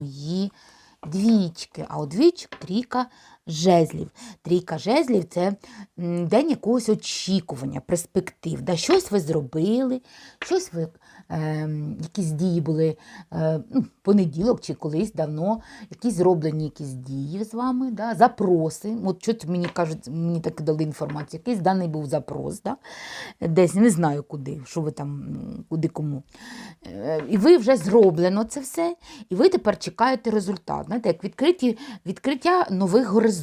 її двічки. А у двічок трійка жезлів. Трійка жезлів це день якогось очікування, перспектив. Да, щось ви зробили, щось ви, е, якісь дії були е, ну, понеділок чи колись давно, якісь зроблені якісь дії з вами, да, запроси. От що мені кажуть, мені так дали інформацію, якийсь даний був запрос, да, десь не знаю куди, що ви там, куди кому. Е, І ви вже зроблено це все, і ви тепер чекаєте результат. Знаєте, як відкриті, відкриття нових горизонтів.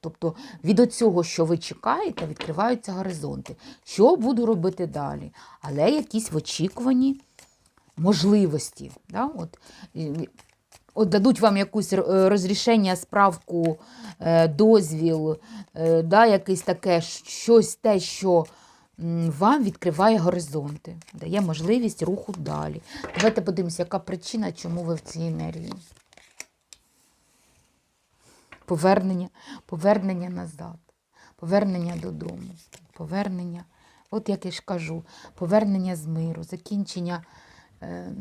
Тобто від цього, що ви чекаєте, відкриваються горизонти. Що буду робити далі? Але якісь в очікуванні можливості. Да? От, От дадуть вам якусь е, розрішення, справку, е, дозвіл, е, да, якесь таке щось те, що вам відкриває горизонти, дає можливість руху далі. Давайте подивимося, яка причина, чому ви в цій енергії. Повернення, повернення назад, повернення додому, повернення, от як я ж кажу, повернення з миру, закінчення, е,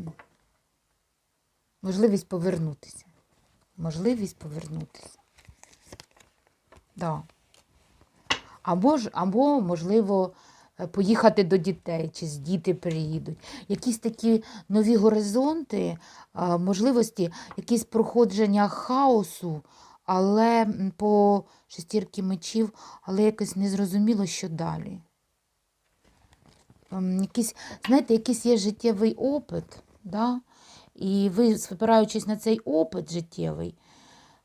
можливість повернутися. Можливість повернутися. Да. Або, ж, або, можливо, е, поїхати до дітей, чи з діти приїдуть. Якісь такі нові горизонти, можливості, якісь проходження хаосу, але по шестірки мечів, але якось незрозуміло, що далі. Ем, Якийсь, знаєте, якийсь є життєвий опит, да? і ви, спираючись на цей опит життєвий,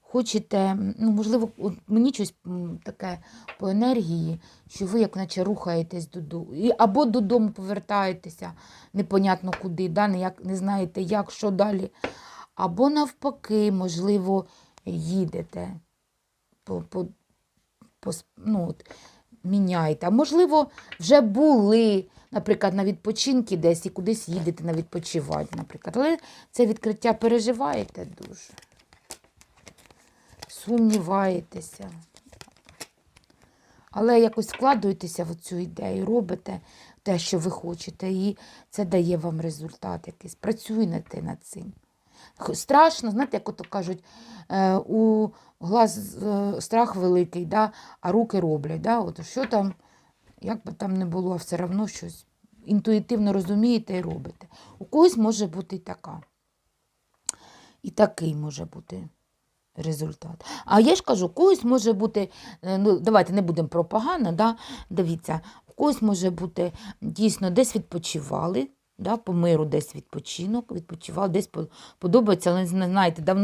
хочете, ну, можливо, мені щось таке по енергії, що ви як наче рухаєтесь додому, або додому повертаєтеся, непонятно куди, да? ніяк, не знаєте, як, що далі, або навпаки, можливо, їдете, по, по, по, ну, от, міняєте. А можливо, вже були, наприклад, на відпочинки десь і кудись їдете на відпочивати, наприклад. Але це відкриття переживаєте дуже. Сумніваєтеся. Але якось вкладуєтеся в цю ідею, робите те, що ви хочете, і це дає вам результат якийсь. Працюєте над цим. Страшно, знаєте, як ото кажуть, е, у глаз е, страх великий, да, а руки роблять. Да? От що там, як би там не було, все одно щось інтуїтивно розумієте і робите. У когось може бути і така. І такий може бути результат. А я ж кажу, у когось може бути, е, ну давайте не будемо про да? дивіться, у когось може бути дійсно десь відпочивали, да? по миру десь відпочинок, відпочивав, десь по- подобається, але не знаєте, давно.